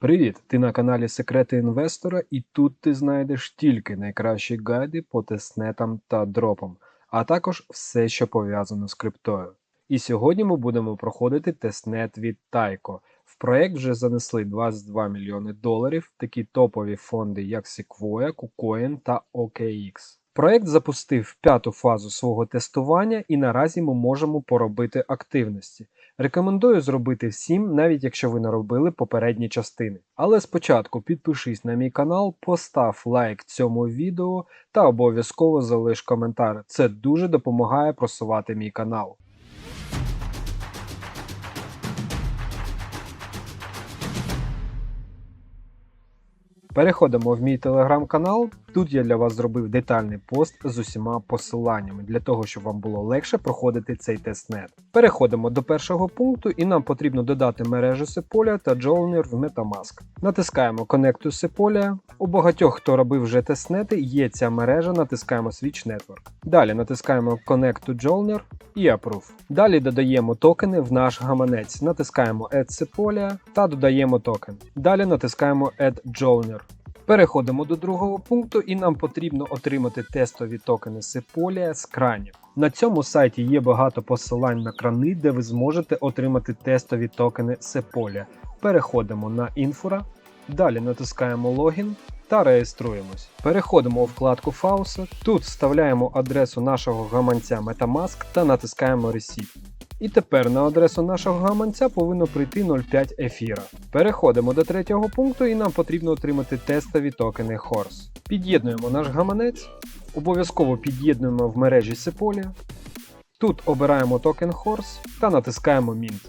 Привіт! Ти на каналі Секрети інвестора, і тут ти знайдеш тільки найкращі гайди по тестнетам та дропам, а також все, що пов'язано з криптою. І сьогодні ми будемо проходити тестнет від Taiko. В проект вже занесли 22 мільйони доларів такі топові фонди, як Sequoia, KuCoin та OKX. Проект запустив п'яту фазу свого тестування, і наразі ми можемо поробити активності. Рекомендую зробити всім, навіть якщо ви не робили попередні частини. Але спочатку підпишись на мій канал, постав лайк цьому відео та обов'язково залиш коментар. Це дуже допомагає просувати мій канал. Переходимо в мій телеграм-канал. Тут я для вас зробив детальний пост з усіма посиланнями для того, щоб вам було легше проходити цей тестнет. Переходимо до першого пункту, і нам потрібно додати мережу Sepolia та Journey в Metamask. Натискаємо Connect to Sepolia. У багатьох, хто робив вже тестнети, є ця мережа, натискаємо Switch Network. Далі натискаємо Connect to Journey і Approve. Далі додаємо токени в наш гаманець, натискаємо Add Sepolia та додаємо токен. Далі натискаємо Add Journey. Переходимо до другого пункту, і нам потрібно отримати тестові токени Sepolia з кранів. На цьому сайті є багато посилань на крани, де ви зможете отримати тестові токени Sepolia. Переходимо на інфора, далі натискаємо логін та реєструємось. Переходимо у вкладку Фауса. Тут вставляємо адресу нашого гаманця Metamask та натискаємо Receipt. І тепер на адресу нашого гаманця повинно прийти 0,5 ефіра. Переходимо до третього пункту і нам потрібно отримати тестові токени Horse. Під'єднуємо наш гаманець, обов'язково під'єднуємо в мережі Sepolia. Тут обираємо токен Horse та натискаємо Mint.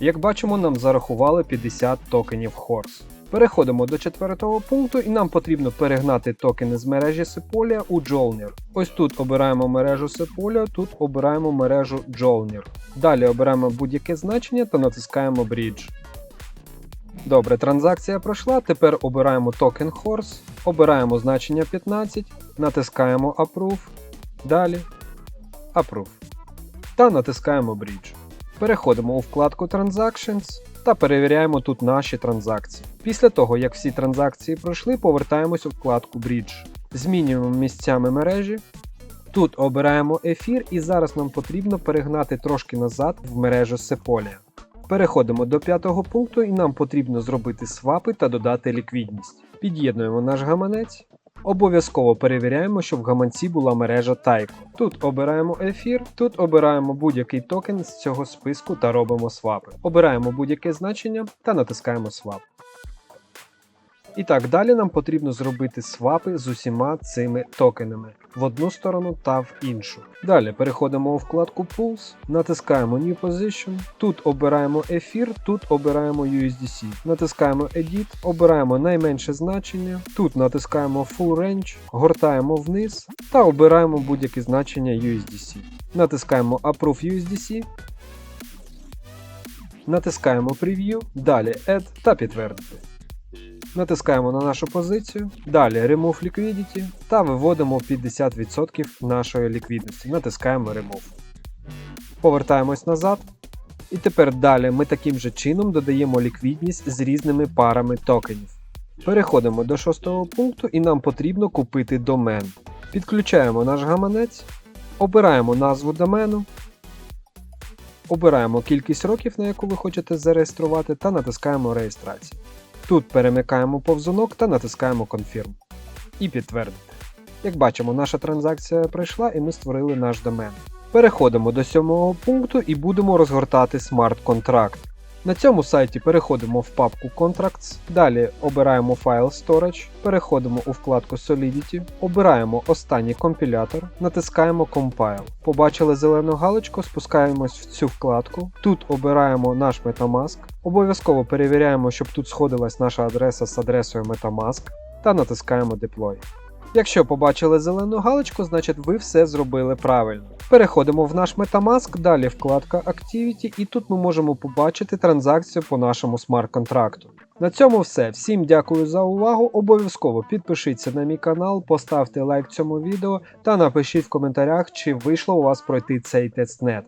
Як бачимо, нам зарахували 50 токенів Horse. Переходимо до четвертого пункту, і нам потрібно перегнати токени з мережі Sepolia у Joulner. Ось тут обираємо мережу Sepolia, тут обираємо мережу Joulner. Далі обираємо будь-яке значення та натискаємо Bridge. Добре, транзакція пройшла. Тепер обираємо токен Horse, обираємо значення 15, натискаємо Approve. Далі Approve. Та натискаємо Bridge. Переходимо у вкладку Transactions та перевіряємо тут наші транзакції. Після того, як всі транзакції пройшли, повертаємось у вкладку Bridge. Змінюємо місцями мережі. Тут обираємо ефір, і зараз нам потрібно перегнати трошки назад в мережу Sepolia. Переходимо до п'ятого пункту, і нам потрібно зробити свапи та додати ліквідність. Під'єднуємо наш гаманець. Обов'язково перевіряємо, щоб в гаманці була мережа Taiko. Тут обираємо ефір, тут обираємо будь-який токен з цього списку та робимо свапи. Обираємо будь-яке значення та натискаємо свап. І так, далі нам потрібно зробити свапи з усіма цими токенами в одну сторону та в іншу. Далі переходимо у вкладку Pools, натискаємо New Position, тут обираємо ефір, тут обираємо USDC, натискаємо Edit, обираємо найменше значення, тут натискаємо Full Range, гортаємо вниз та обираємо будь-яке значення USDC. Натискаємо Approve USDC, натискаємо Preview, далі Add та підтвердити. Натискаємо на нашу позицію, далі Remove Liquidity та виводимо 50% нашої ліквідності. Натискаємо Remove. Повертаємось назад. І тепер далі ми таким же чином додаємо ліквідність з різними парами токенів. Переходимо до шостого пункту і нам потрібно купити домен. Підключаємо наш гаманець, обираємо назву домену, обираємо кількість років, на яку ви хочете зареєструвати, та натискаємо реєстрацію. Тут перемикаємо повзунок та натискаємо Confirm. І підтвердити. Як бачимо, наша транзакція пройшла і ми створили наш домен. Переходимо до сьомого пункту і будемо розгортати смарт-контракт. На цьому сайті переходимо в папку Contracts, далі обираємо файл Storage, переходимо у вкладку Solidity, обираємо останній компілятор, натискаємо Compile. Побачили зелену галочку, спускаємось в цю вкладку. Тут обираємо наш Metamask, обов'язково перевіряємо, щоб тут сходилась наша адреса з адресою Metamask та натискаємо Deploy. Якщо побачили зелену галочку, значить ви все зробили правильно. Переходимо в наш Metamask, далі вкладка Activity, і тут ми можемо побачити транзакцію по нашому смарт-контракту. На цьому все. Всім дякую за увагу. Обов'язково підпишіться на мій канал, поставте лайк цьому відео та напишіть в коментарях, чи вийшло у вас пройти цей тестнет.